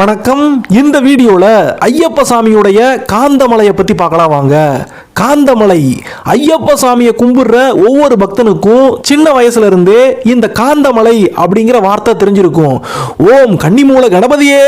வணக்கம். இந்த வீடியோவில் ஐயப்ப சாமியுடைய காந்தமலையை பத்தி பார்க்கலாம் வாங்க. காந்தமலை. ஐயப்ப சாமியை கும்பிடுற ஒவ்வொரு பக்தனுக்கும் சின்ன வயசுல இருந்தே இந்த காந்தமலை அப்படிங்கிற வார்த்தை தெரிஞ்சிருக்கும். ஓம் கன்னிமூல கணபதியே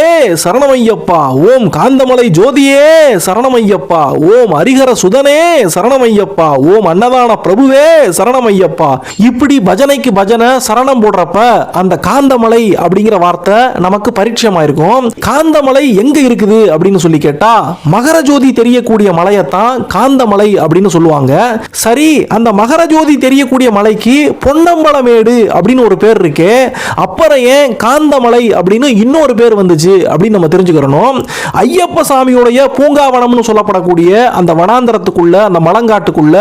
சரணமையப்பா. ஓம் காந்தமலை ஜோதியே சரணமையப்பா. ஓம் ஹரிஹர சுதனே சரணமையப்பா. ஓம் அன்னதான பிரபுவே சரணமையப்பா. இப்படி பஜனைக்கு பஜனை சரணம் போடுறப்ப அந்த காந்தமலை அப்படிங்கிற வார்த்தை நமக்கு பரிச்சயமாயிருக்கும். காந்தமலை எங்க இருக்குது அப்படின்னு சொல்லி கேட்டா மகர ஜோதி தெரியக்கூடிய மலையத்தான் காந்தமலை மலை அப்படின்னு சொல்லுவாங்க. சரி அந்த மகர ஜோதி தெரியக்கூடிய மலைக்கு பொன்னம்பலமேடு அப்படின்னு ஒரு பேர் இருக்கு. அப்புறம் ஏன் காந்தமலை அப்படின்னு இன்னொரு பேர் வந்துச்சு அப்படின்னு நம்ம தெரிஞ்சுக்கிறணும். ஐயப்ப சாமியுடைய பூங்காவனம்னு சொல்லப்படக்கூடிய அந்த வனாந்தரத்துக்குள்ள அந்த மலங்காட்டுக்குள்ள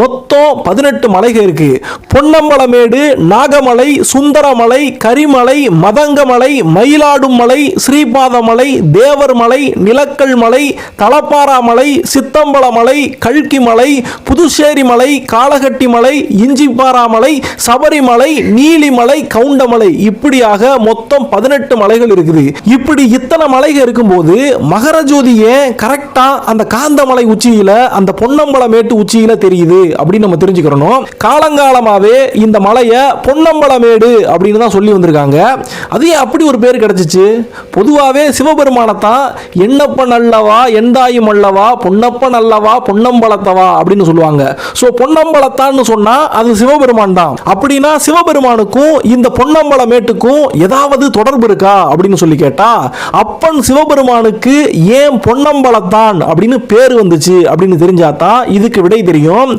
மொத்தம் பதினெட்டு மலைகள் இருக்கு. பொன்னம்பலமேடு நாகமலை சுந்தரமலை கரிமலை மதங்கமலை மயிலாடும் மலை ஸ்ரீபாதமலை தேவர் மலை நிலக்கல் மலை தலப்பாரா மலை சித்தம்பல மலை கல்கி மலை புதுச்சேரி மலை காலகட்டி மலை இஞ்சிப்பாரா மலை சபரிமலை நீலிமலை கவுண்டமலை. இப்படியாக மொத்தம் பதினெட்டு மலைகள் இருக்குது. இப்படி இத்தனை மலைகள் இருக்கும்போது மகர ஜோதி கரெக்டா அந்த காந்தமலை உச்சியில அந்த பொன்னம்பலமேட்டு உச்சியில தெரியுது அப்படின்னு நம்ம தெரிஞ்சுக்கிறோம் காலங்காலமாவே இந்த மலையை பொன்னம்பலமேடு அப்படின்னு தான் சொல்லி வந்திருக்காங்க. அது ஏன் அப்படி ஒரு பேர் கிடைச்சிச்சு? பொதுவாகவே சிவபெருமானத்தான் என்னப்பன் அல்லவா? எந்தாயும் அல்லவா? பொன்னப்பன் அல்லவா? பொன்னம்பலத்தவா அப்படின்னு சொல்லுவாங்க. ஸோ பொன்னம்பலத்தான்னு சொன்னால் அது சிவபெருமான் தான். அப்படின்னா சிவபெருமானுக்கும் இந்த பொன்னம்பல மேட்டுக்கும் ஏதாவது தொடர்பு இருக்கா அப்படின்னு சொல்லி கேட்டா அப்பன் சிவபெருமானுக்கு ஏன் பொன்னம்பலத்தான் அப்படின்னு பேர் வந்துச்சு அப்படின்னு தெரிஞ்சாதான் இதுக்கு விடை தெரியும்.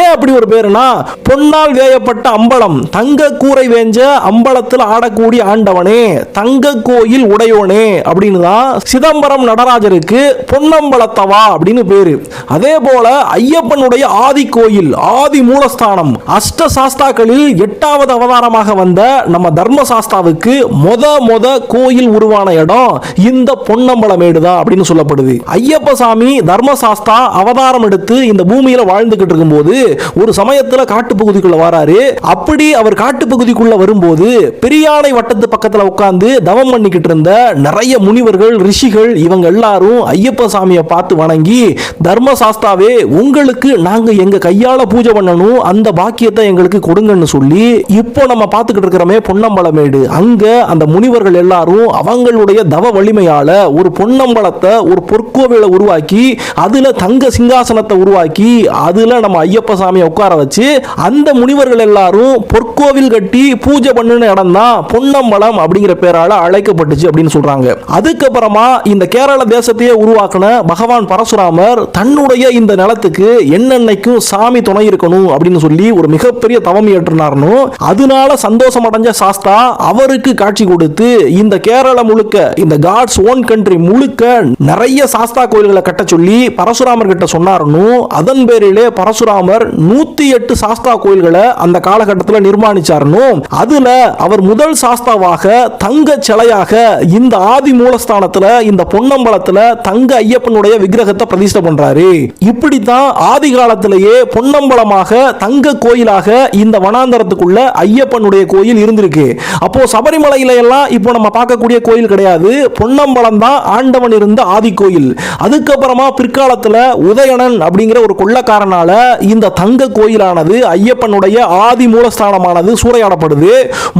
ஏன் அப்படி ஒரு பேருனா பொன்னால் வேயப்பட்ட அம்பலம் தங்க கூரை வேஞ்ச அம்பலத்தில் ஆடக்கூடிய ஆண்டவனே தங்க கோயில் உடையோனே அப்படின்னு தான் சிதம்பரம் நடராஜருக்கு பொன்னம்பலத்தவா அப்படின்னு பேரு. அதே போல ஐயப்பனுடைய ஆதி கோயில் ஆதி மூலஸ்தானம் அஷ்ட சாஸ்தாக்களில் எட்டாவது அவதாரமாக வந்த நம்ம தர்ம சாஸ்தாவுக்கு மொத மொத கோயில் உருவான இடம் இந்த பொன்னம்பலமேடு தான் அப்படின்னு சொல்லப்படுது. ஐயப்ப சாமி தர்மசாஸ்தா அவதாரம் எடுத்து இந்த பூமியில வாழ்ந்துகிட்டு இருக்கும்போது ஒரு சமயத்துல காட்டுப்பகுதிக்குள்ள வராரு. அப்படி அவர் காட்டுப்பகுதிக்குள்ள வரும்போது பெரியானை வட்டத்து பக்கத்துல உட்கார்ந்து தவம் பண்ணிக்கிட்டு இருந்த நிறைய முனிவர்கள் ரிஷிகள் இவங்க எல்லாரும் ஐயப்ப சாமியை பார்த்து வணங்கி தர்ம சாஸ்தாவே உங்களுக்கு நாங்க எங்க கையால பூஜை பண்ணணும் அந்த பாக்கியத்தை எங்களுக்கு கொடுங்கன்னு சொல்லி இப்போ நம்ம பார்த்துக்கிட்டு இருக்கிறோமே பொன்னம்பலமேடு அங்க அந்த முனிவர்கள் எல்லாரும் அவங்களுடைய தவ வலிமையால ஒரு பொன்னம்பலத்தை ஒரு பொற்கோவிலை உருவாக்கி அதுல தங்க சிங்காசனத்தை உருவாக்கி அதுல நம்ம ஐயப்ப சாமியை உட்கார வச்சு அந்த முனிவர்கள் எல்லாரும் பொற்கோவில் கட்டி பூஜை பண்ணுன இடம் தான் பொன்னம்பலம் அப்படிங்கிற பேரால அழைக்கப்பட்டுச்சு அப்படின்னு சொல்றாங்க. அதுக்கப்புறமா இந்த கேரள தேசத்தையே உருவாக்கின பகவான் பரசுராமர் தன்னுடைய இந்த நிலத்துக்கு என்னென்னைக்கும் சாமி துணை இருக்கணும் அப்படின்னு சொல்லி ஒரு மிகப்பெரிய தவம் ஏற்றினார்னு அதனால சந்தோஷம் அடைஞ்ச சாஸ்தா அவருக்கு காட்சி கொடுத்து இந்த கேரள முழுக்க இந்த காட்ஸ் ஓன் கண்ட்ரி முழுக்க நிறைய சாஸ்தா கோயில்களை கட்ட சொல்லி பரசுராமர் கிட்ட சொன்னாருன்னு அதன் பேரிலே பரசுராமர் நூத்தி எட்டு சாஸ்தா கோயில்களை அந்த காலகட்டத்தில் நிர்மாணிச்சாருன்னு அதுல அவர் முதல் சாஸ்தாவாக தங்க சிலையாக இந்த ஆதி மூலஸ்தானத்துல இந்த பொன்னம்பலத்துல தங்க ஐயப்பனுடைய விக்கிரகத்தை பிரதிஷ்டை பண்றாரு. இப்படி இப்படித்தான் ஆதி காலத்திலேயே பொன்னம்பலமாக தங்க கோயிலாக இந்த வனாந்தரத்துக்குள்ள ஐயப்பனுடைய கோயில் இருந்திருக்கு. அப்போ சபரிமலையில எல்லாம் இப்போ நம்ம பார்க்கக்கூடிய கோயில் கிடையாது. பொன்னம்பலம் தான் ஆண்டவன் இருந்த ஆதி கோயில். அதுக்கப்புறமா பிற்காலத்துல உதயணன் அப்படிங்கிற ஒரு கொள்ளக்காரனால இந்த தங்க கோயிலானது ஐயப்பனுடைய ஆதி மூலஸ்தானமானது சூறையாடப்படுது.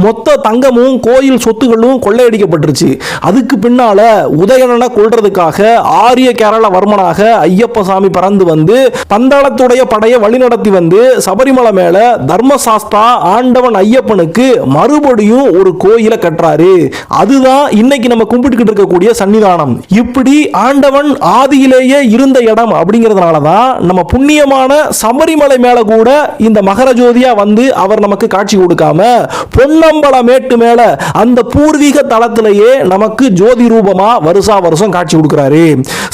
மொத்த தங்கமும் கோயில் சொத்துகளும் கொள்ளையடிக்கப்பட்டுருச்சு. அதுக்கு பின்னால உதயணனை கொள்றதுக்காக ஆரிய கேரள வர்மனாக ஐயப்ப சாமி பறந்து வந்து பந்தாளத்துடைய படையை வழிநடத்தி வந்து சபரிமலை மேல தர்மசாஸ்தா ஆண்டவன் ஐயப்பனுக்கு மறுபடியும் ஒரு கோயிலை கட்டுறாரு. அதுதான் இன்னைக்கு நம்ம கும்பிட்டுக்கிட்டு இருக்கக்கூடிய சன்னிதானம். இப்படி ஆண்டவன் ஆதியிலேயே இருந்த இடம் அப்படிங்கிறதுனால தான் நம்ம புண்ணியமான சபரிமலை மேல கூட இந்த மகர ஜோதியா வந்து அவர் நமக்கு காட்சி கொடுக்காம பொன்னம்பல மேட்டு மேல அந்த பூர்வீக தளத்திலேயே நமக்கு ஜோதி ரூபமா வருஷா வருஷம் காட்சி கொடுக்கிறாரு.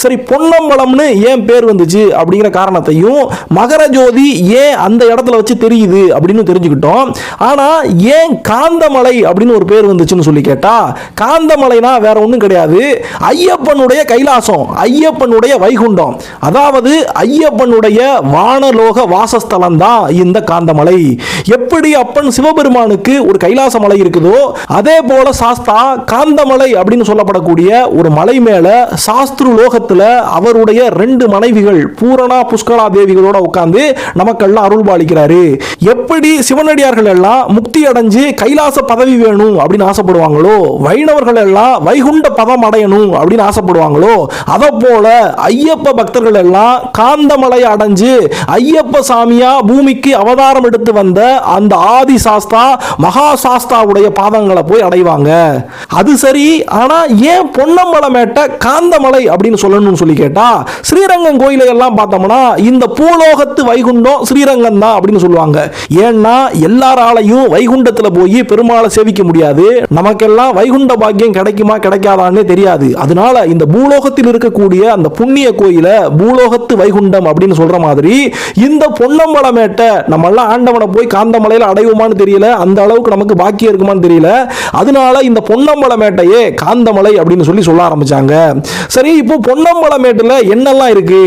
சரி பொன்னம்பலம்னு ஏன் பேர் வந்துச்சு அப்படிங்கிற அப்படிங்கிற காரணத்தையும் மகர ஜோதி ஏன் அந்த இடத்துல வச்சு தெரியுது அப்படின்னு தெரிஞ்சுக்கிட்டோம். ஆனால் ஏன் காந்தமலை அப்படின்னு ஒரு பேர் வந்துச்சுன்னு சொல்லி கேட்டா காந்தமலைனா வேற ஒன்றும் கிடையாது. ஐயப்பனுடைய கைலாசம் ஐயப்பனுடைய வைகுண்டம். அதாவது ஐயப்பனுடைய வானலோக வாசஸ்தலம் தான் இந்த காந்தமலை. எப்படி அப்பன் சிவபெருமானுக்கு ஒரு கைலாச மலை இருக்குதோ அதே போல சாஸ்தா காந்தமலை அப்படின்னு சொல்லப்படக்கூடிய ஒரு மலை மேல சாஸ்திரு லோகத்துல அவருடைய ரெண்டு மனைவிகள் பூர பூரணா புஷ்கலா தேவிகளோட உட்கார்ந்து நமக்கெல்லாம் அருள் பாலிக்கிறாரு எப்படி சிவனடியார்கள் எல்லாம் முக்தி அடைஞ்சு கைலாச பதவி வேணும் அப்படின்னு ஆசைப்படுவாங்களோ வைணவர்கள் எல்லாம் வைகுண்ட பதம் அடையணும் அப்படின்னு ஆசைப்படுவாங்களோ அதை போல ஐயப்ப பக்தர்கள் எல்லாம் காந்தமலையை அடைஞ்சு ஐயப்ப சாமியா பூமிக்கு அவதாரம் எடுத்து வந்த அந்த ஆதி சாஸ்தா மகா சாஸ்தாவுடைய பாதங்களை போய் அடைவாங்க. அது சரி ஆனா ஏன் பொன்னம்பலமேட்ட காந்தமலை அப்படின்னு சொல்லணும்னு சொல்லி கேட்டா ஸ்ரீரங்கம் கோயிலை எல்லாம் பார்த்தோம்னா இந்த பூலோகத்து வைகுண்டம் ஸ்ரீரங்கம் தான் அப்படின்னு சொல்லுவாங்க. ஏன்னா எல்லாராலையும் வைகுண்டத்துல போய் பெருமாளை சேவிக்க முடியாது. நமக்கெல்லாம் வைகுண்ட பாக்கியம் கிடைக்குமா கிடைக்காதான்னு தெரியாது. அதனால இந்த பூலோகத்தில் இருக்கக்கூடிய அந்த புண்ணிய கோயிலை பூலோகத்து வைகுண்டம் அப்படின்னு சொல்ற மாதிரி இந்த பொன்னம்பலமேட்டை நம்ம எல்லாம் ஆண்டவனை போய் காந்தமலையில அடைவோமான்னு தெரியல. அந்த அளவுக்கு நமக்கு பாக்கியம் இருக்குமான்னு தெரியல. அதனால இந்த பொன்னம்பலமேட்டையே காந்தமலை அப்படின்னு சொல்லி சொல்ல ஆரம்பிச்சாங்க. சரி இப்போ பொன்னம்பலமேட்டில் என்னெல்லாம் இருக்கு?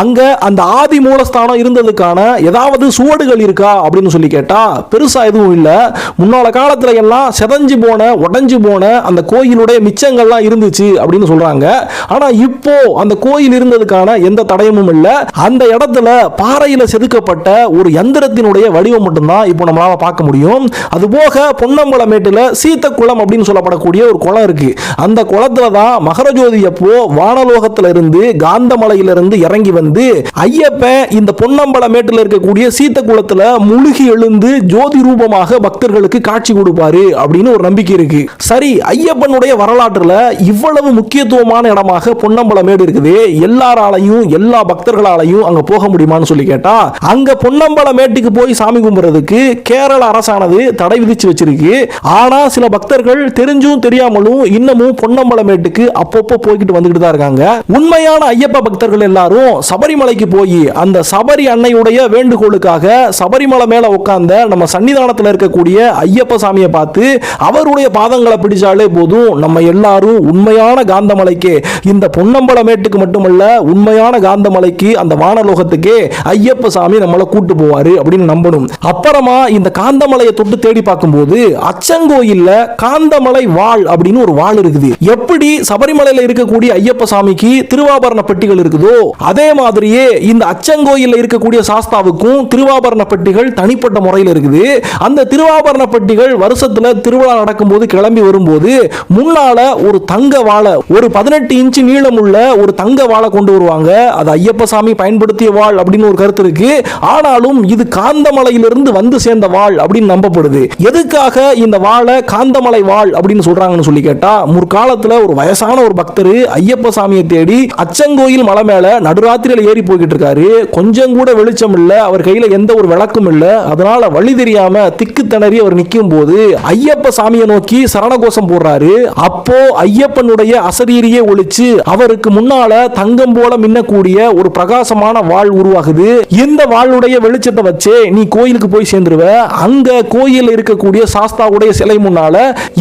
அங்க அந்த ஆதி மூலஸ்தானம் இருந்ததுக்கான ஏதாவது சுவடுகள் இருக்கா அப்படின்னு சொல்லி கேட்டா பெருசா எதுவும் இல்லை. முன்னால காலத்துல எல்லாம் செதஞ்சு போன உடஞ்சு போன அந்த கோயிலுடைய மிச்சங்கள்லாம் இருந்துச்சு அப்படின்னு சொல்றாங்க. ஆனா இப்போ அந்த கோயில் இருந்ததுக்கான எந்த தடயமும் இல்லை. அந்த இடத்துல பாறையில செதுக்கப்பட்ட ஒரு யந்திரத்தினுடைய வடிவம் மட்டும்தான் இப்போ நம்மளால பார்க்க முடியும். அது போக பொன்னம்பலமேட்டில் சீத்தக்குளம் அப்படின்னு சொல்லப்படக்கூடிய ஒரு குளம் இருக்கு. அந்த குளத்துல தான் மகரஜோதி அப்போ வானலோகத்துல இருந்து காந்தமலையிலிருந்து இறங்கி வந்து ஐயப்ப இந்த பொன்னம்பலமேட்டில் இருக்கக்கூடிய சீத்த குளத்துல முழுகி எழுந்து ஜோதி ரூபமாக பக்தர்களுக்கு காட்சி கொடுப்பாரு அப்படின்னு ஒரு நம்பிக்கை இருக்கு. சரி ஐயப்பனுடைய வரலாற்றுல இவ்வளவு முக்கியத்துவமான இடமாக பொன்னம்பலமேடு இருக்குது. எல்லாராலையும் எல்லா பக்தர்களாலையும் அங்க போக முடியுமான்னு சொல்லி கேட்டா அங்க பொன்னம்பலமேட்டுக்கு போய் சாமி கும்பிடுறதுக்கு கேரள அரசானது தடை விதிச்சு வச்சிருக்கு. ஆனா சில பக்தர்கள் தெரிஞ்சும் தெரியாமலும் இன்னமும் பொன்னம்பலமேட்டுக்கு அப்பப்போ போய்கிட்டு வந்துகிட்டு தான் இருக்காங்க. உண்மையான ஐயப்ப பக்தர்கள் எல்லாரும் சபரிமலை சபரிமலைக்கு போய் அந்த சபரி அன்னையுடைய வேண்டுகோளுக்காக சபரிமலை மேலே உட்கார்ந்த நம்ம சன்னிதானத்தில் இருக்கக்கூடிய ஐயப்ப சாமியை பார்த்து அவருடைய பாதங்களை பிடிச்சாலே போதும். நம்ம எல்லாரும் உண்மையான காந்தமலைக்கு இந்த பொன்னம்பலமேட்டுக்கு மட்டுமல்ல உண்மையான காந்தமலைக்கு அந்த வானலோகத்துக்கே ஐயப்ப சாமி நம்மளை கூட்டு போவார் அப்படின்னு நம்பணும். அப்புறமா இந்த காந்தமலையை தொட்டு தேடி பார்க்கும்போது அச்சங்கோயில்ல காந்தமலை வாழ் அப்படின்னு ஒரு வாழ் இருக்குது. எப்படி சபரிமலையில் இருக்கக்கூடிய ஐயப்ப சாமிக்கு திருவாபரண பெட்டிகள் இருக்குதோ அதே மாதிரியே இந்த அச்சங்கோயிலில் இருக்கக்கூடிய சாஸ்தாவுக்கும் திருவாபரண பட்டிகள் தனிப்பட்ட முறையில் இருக்குது. அந்த திருவாபரண பட்டிகள் வருஷத்துல திருவிழா நடக்கும்போது கிளம்பி வரும்போது முன்னால ஒரு தங்க வாழை ஒரு பதினெட்டு இன்ச்சு நீளம் உள்ள ஒரு தங்க வாழை கொண்டு வருவாங்க. அது ஐயப்ப சாமி பயன்படுத்திய வாழ் அப்படின்னு ஒரு கருத்து இருக்கு. ஆனாலும் இது காந்தமலையிலிருந்து வந்து சேர்ந்த வாழ் அப்படின்னு நம்பப்படுது. எதுக்காக இந்த வாழை காந்தமலை வாழ் அப்படின்னு சொல்றாங்கன்னு சொல்லி கேட்டா முற்காலத்துல ஒரு வயசான ஒரு பக்தர் ஐயப்ப சாமியை தேடி அச்சங்கோயில் மலை மேல நடுராத்திரியில் ஏறி போய்கிட்டு இருக்காரு கொஞ்சம் கூட வெளிச்சம் இல்லை அவர் கையில எந்த ஒரு விளக்கும் இல்ல. அதனால வழி தெரியாம திக்கு திணறி அவர் நிற்கும் போது ஐயப்ப சாமியை நோக்கி சரணகோஷம் போடுறாரு. அப்போ ஐயப்பனுடைய அசரீரியே ஒழிச்சு அவருக்கு முன்னால தங்கம் போல மின்னக்கூடிய ஒரு பிரகாசமான வாழ் உருவாகுது. இந்த வாளுடைய வெளிச்சத்தை வச்சே நீ கோயிலுக்கு போய் சேர்ந்துருவ. அங்க கோயில் இருக்கக்கூடிய சாஸ்தாவுடைய சிலை முன்னால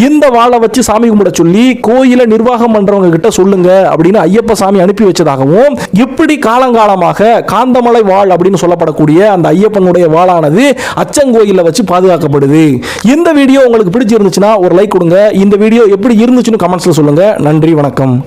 இந்த வாழை வச்சு சாமி கும்பிட சொல்லி கோயிலை நிர்வாகம் பண்றவங்க கிட்ட சொல்லுங்க அப்படின்னு ஐயப்ப சாமி அனுப்பி வச்சதாகவும் இப்படி காலங்காலமாக காந்தமலை வாழ் அப்படின்னு சொல்லப்படக்கூடிய அந்த ஐயப்பனுடைய வாளானது அச்சங்கோயில்ல வச்சு பாதுகாக்கப்படுது. இந்த வீடியோ உங்களுக்கு பிடிச்சிருந்துச்சுன்னா ஒரு லைக் கொடுங்க. இந்த வீடியோ எப்படி இருந்துச்சுன்னு கமெண்ட்ஸில் சொல்லுங்க. நன்றி வணக்கம்.